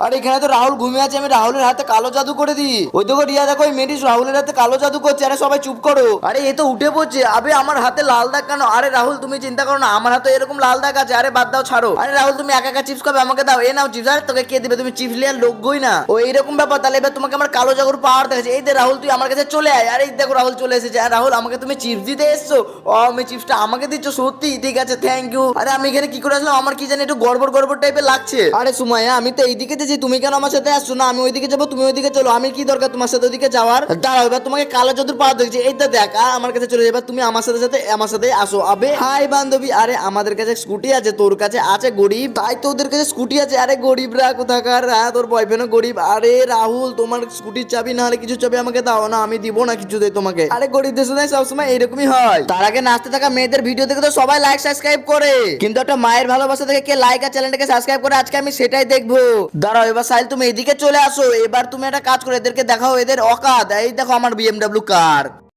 আর এখানে তো রাহুল ঘুমিয়ে আছে, আমি রাহুলের হাতে কালো জাদু করে দিই। ওই দেখো রিয়া, দেখো ওই মেয়েটি রাহুলের হাতে কালো জাদু করছে, আরে সবাই চুপ করো। আরে এ তো উঠে পড়ছে, আবে আমার হাতে লাল দাগ কেন? আরে রাহুল, তুমি চিন্তা করো না, আমার হাতে এরকম লাল দাগ আছে, আরে বাদ দাও, ছাড়ো। আরে রাহুল, তুমি একা একা চিপস খাবে, আমাকে দাও, এ নাও চিপস, আরে তোকে কে দিবে, তুমি চিপস লিয়ার লোকই না। ও এইরকম ব্যাপার, তাহলে এবার তোমাকে আমার কালো জাদুর পাওয়ার দেখাচ্ছে। এই দে রাহুল, তুই আমার কাছে চলে আয়। আরে দেখো রাহুল চলে এসেছে। আর রাহুল, আমাকে তুমি চিপস দিতে এসছো? ও, আমি চিপসটা আমাকে দিচ্ছ, সত্যি? ঠিক আছে থ্যাংক ইউ আরে আমি এখানে কি করে আসলাম? আমার কি জানি একটু গড়বড় গড়বড় টাইপের লাগছে। আরে সুমাইয়া, আমি তো এইদিকে যেছি তুমি কেন আমার সাথে আসছো? না, আমি ওইদিকে যাব, তুমি ওইদিকে চলো। আমি কি দরকার তোমার সাথে ওইদিকে যাওয়ার? দাঁড়াও, এবার তোমাকে কালো জাদুর পাওয়ার দেখছি। এই তো দেখ আর আমার কাছে চলে যাবে, তুমি আমার সাথে সাথে, আমার সাথে আসো। আবে, হাই বান্ধবী, আরে আমাদের কাছে স্কুটি আছে, তোর কাছে আছে গরিব? তাই তো ওদের কাছে স্কুটি আছে, আরে গরিবরা কোথাকার হ্যাঁ তোর বয়ফ্রেন্ডও গরিব। আরে রাহুল, তোমার স্কুটির চাবি, না হলে কিছু চাবি আমাকে দাও না, আমি দিব না কিছু কিছুতে তোমাকে। আরে গরিবদের সাথে সবসময় এইরকমই হয়। তার আগে নাচতে থাকা মেয়েদের ভিডিও দেখে তো সবাই লাইক সাবস্ক্রাইব করে। কিন্তু একটা মায়ের ভালোবাসা থেকে কে লাইক আর চ্যানেলটাকে সাবস্ক্রাইব করে, আজকে আমি সেটাই দেখব। দাঁড়াও, এবার সাইল তুমি এদিকে চলে আসো। এবার তুমি একটা কাজ করো, এদেরকে দেখাও, এদের অকাত। এই দেখো আমার বিএমডাব্লিউ কার